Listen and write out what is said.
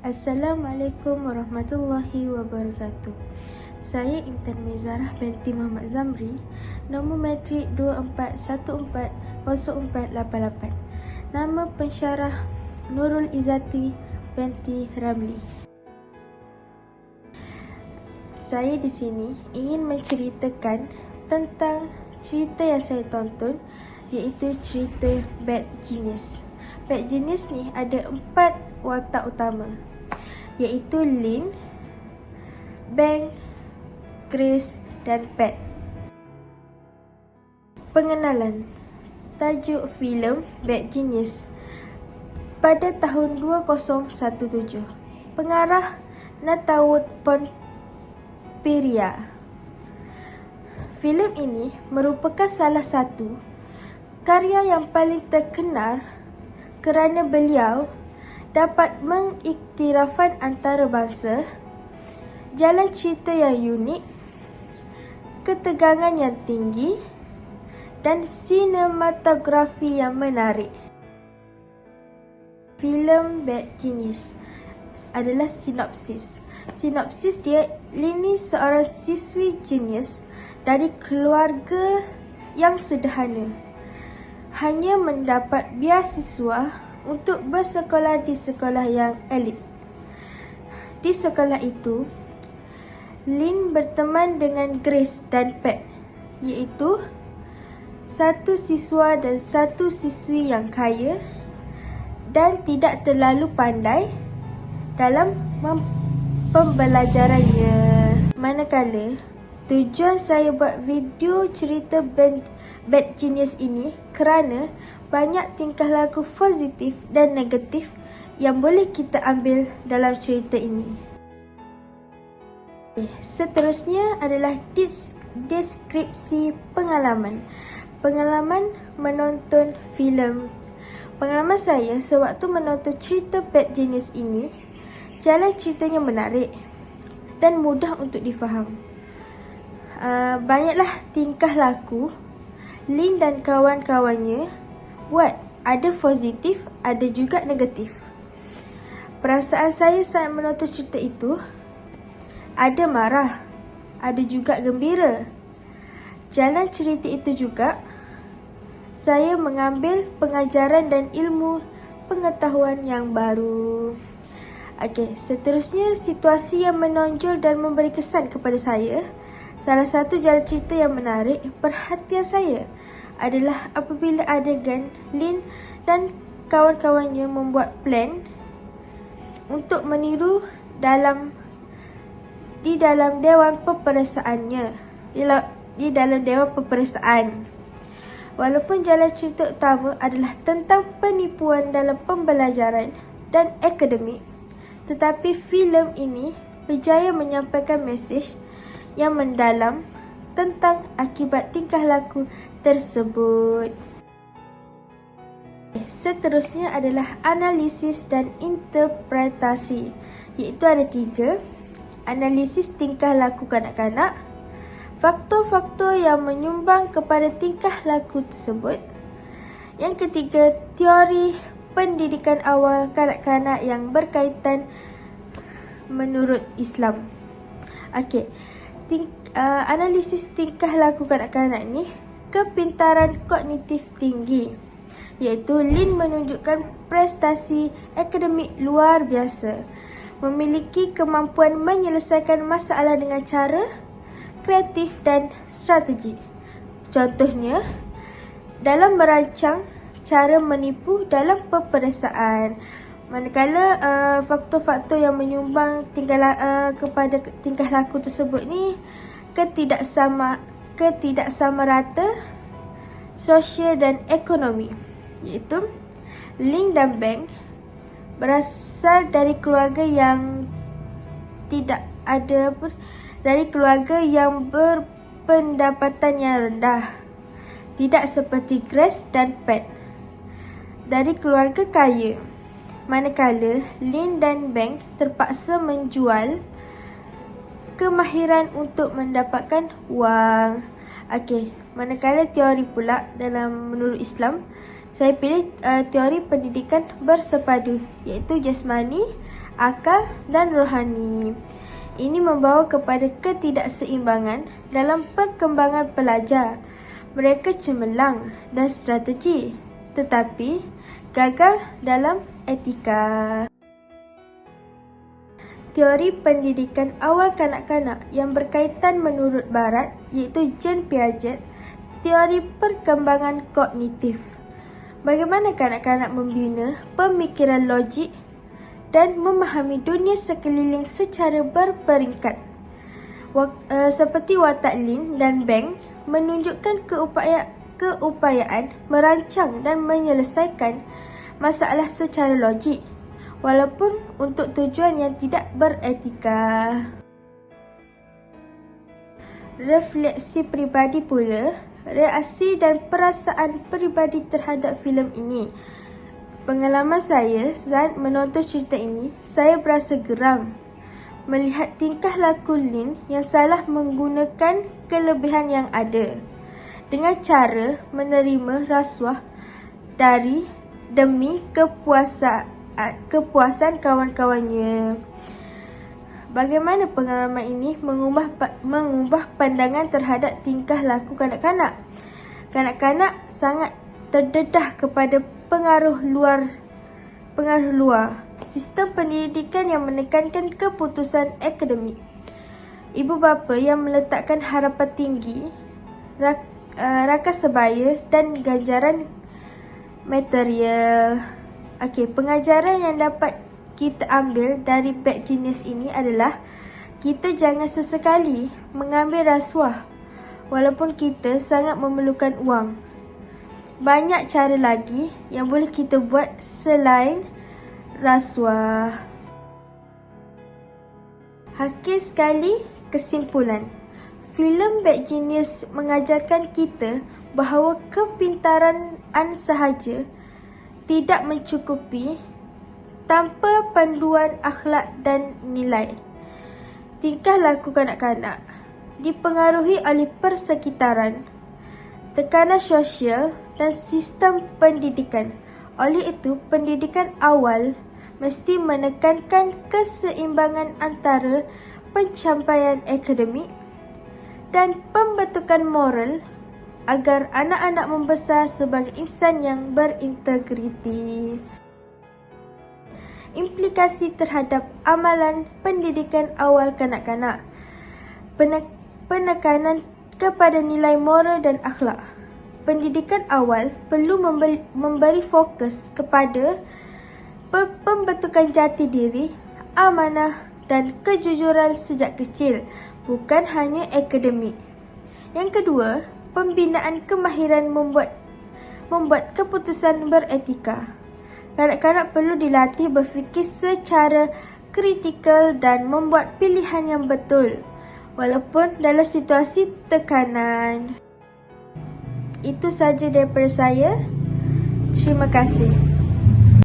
Assalamualaikum warahmatullahi wabarakatuh. Saya Intan Mezarah binti Muhammad Zamri, nombor matrik 24140488. Nama pensyarah Nurul Izati binti Ramli. Saya di sini ingin menceritakan tentang cerita yang saya tonton iaitu cerita Bad Genius. Bad Genius ni ada empat watak utama iaitu Lin, Bang, Grace dan Pat. Pengenalan Tajuk filem Bad Genius pada tahun 2017. Pengarah Natawood Ponperia. Filem ini merupakan salah satu karya yang paling terkenal kerana beliau dapat mengiktirafkan antarabangsa, jalan cerita yang unik, ketegangan yang tinggi dan sinematografi yang menarik. Filem Bad Genius adalah sinopsis. Sinopsis dia, Lini seorang siswi genius dari keluarga yang sederhana. Hanya mendapat biasiswa untuk bersekolah di sekolah yang elit. Di sekolah itu, Lin berteman dengan Grace dan Pat, iaitu satu siswa dan satu siswi yang kaya dan tidak terlalu pandai dalam pembelajarannya. Manakala tujuan saya buat video cerita band Bad Genius ini kerana banyak tingkah laku positif dan negatif yang boleh kita ambil dalam cerita ini. Seterusnya adalah deskripsi pengalaman. Pengalaman menonton filem. Pengalaman saya sewaktu menonton cerita Bad Genius ini, jalan ceritanya menarik dan mudah untuk difaham. Uh, banyaklah tingkah laku Lin dan kawan-kawannya buat ada positif, ada juga negatif. Perasaan saya saat menonton cerita itu ada marah, ada juga gembira. Jalan cerita itu juga saya mengambil pengajaran dan ilmu pengetahuan yang baru. Okey, seterusnya situasi yang menonjol dan memberi kesan kepada saya. Salah satu jalan cerita yang menarik perhatian saya adalah apabila adegan Lin dan kawan-kawannya membuat plan untuk meniru dalam di dalam dewan peperiksaannya di, di dalam dewan peperiksaan. Walaupun jalan cerita utama adalah tentang penipuan dalam pembelajaran dan akademik tetapi filem ini berjaya menyampaikan mesej yang mendalam tentang akibat tingkah laku tersebut. Seterusnya adalah analisis dan interpretasi, iaitu ada tiga. Analisis tingkah laku kanak-kanak, faktor-faktor yang menyumbang kepada tingkah laku tersebut. Yang ketiga, teori pendidikan awal kanak-kanak yang berkaitan menurut Islam. Okey, ting- uh, analisis tingkah laku kanak-kanak ni kepintaran kognitif tinggi iaitu Lin menunjukkan prestasi akademik luar biasa memiliki kemampuan menyelesaikan masalah dengan cara kreatif dan strategi. Contohnya dalam merancang cara menipu dalam peperiksaan manakala uh, faktor-faktor yang menyumbang tingkah uh, kepada tingkah laku tersebut ni ketidaksama ketidaksamarata sosial dan ekonomi iaitu Ling dan Bang berasal dari keluarga yang tidak ada dari keluarga yang berpendapatan yang rendah tidak seperti Grace dan Pat dari keluarga kaya manakala Lin dan Bang terpaksa menjual kemahiran untuk mendapatkan wang. Okey, manakala teori pula dalam menurut Islam, Saya pilih uh, teori pendidikan bersepadu iaitu jasmani, akal dan rohani. Ini membawa kepada ketidakseimbangan dalam perkembangan pelajar. Mereka cemerlang dan strategi tetapi gagal dalam etika. Teori pendidikan awal kanak-kanak yang berkaitan menurut barat iaitu Jean Piaget, teori perkembangan kognitif. Bagaimana kanak-kanak membina pemikiran logik dan memahami dunia sekeliling secara berperingkat. Uh, seperti watak Lin dan Beng menunjukkan keupaya, keupayaan merancang dan menyelesaikan masalah secara logik walaupun untuk tujuan yang tidak beretika. Refleksi peribadi pula, reaksi dan perasaan peribadi terhadap filem ini. Pengalaman saya saat menonton cerita ini, saya berasa geram. Melihat tingkah laku Lin yang salah menggunakan kelebihan yang ada. Dengan cara menerima rasuah dari demi kepuasan kepuasan kawan-kawannya. Bagaimana pengalaman ini mengubah mengubah pandangan terhadap tingkah laku kanak-kanak? Kanak-kanak sangat terdedah kepada pengaruh luar pengaruh luar sistem pendidikan yang menekankan keputusan akademik ibu bapa yang meletakkan harapan tinggi rak, uh, raka sebaya dan ganjaran material okey pengajaran yang dapat kita ambil dari bad genius ini adalah kita jangan sesekali mengambil rasuah walaupun kita sangat memerlukan wang banyak cara lagi yang boleh kita buat selain rasuah. Hakir sekali kesimpulan. Filem Bad Genius mengajarkan kita bahawa kepintaran an sahaja tidak mencukupi tanpa panduan akhlak dan nilai. Tingkah laku kanak-kanak dipengaruhi oleh persekitaran, tekanan sosial dan sistem pendidikan. Oleh itu, pendidikan awal mesti menekankan keseimbangan antara pencapaian akademik dan pembentukan moral agar anak-anak membesar sebagai insan yang berintegriti. Implikasi terhadap amalan pendidikan awal kanak-kanak. Penekanan kepada nilai moral dan akhlak pendidikan awal perlu memberi, fokus kepada pembentukan jati diri, amanah dan kejujuran sejak kecil, bukan hanya akademik. Yang kedua, pembinaan kemahiran membuat membuat keputusan beretika. Kanak-kanak perlu dilatih berfikir secara kritikal dan membuat pilihan yang betul walaupun dalam situasi tekanan. Itu saja daripada saya. Terima kasih.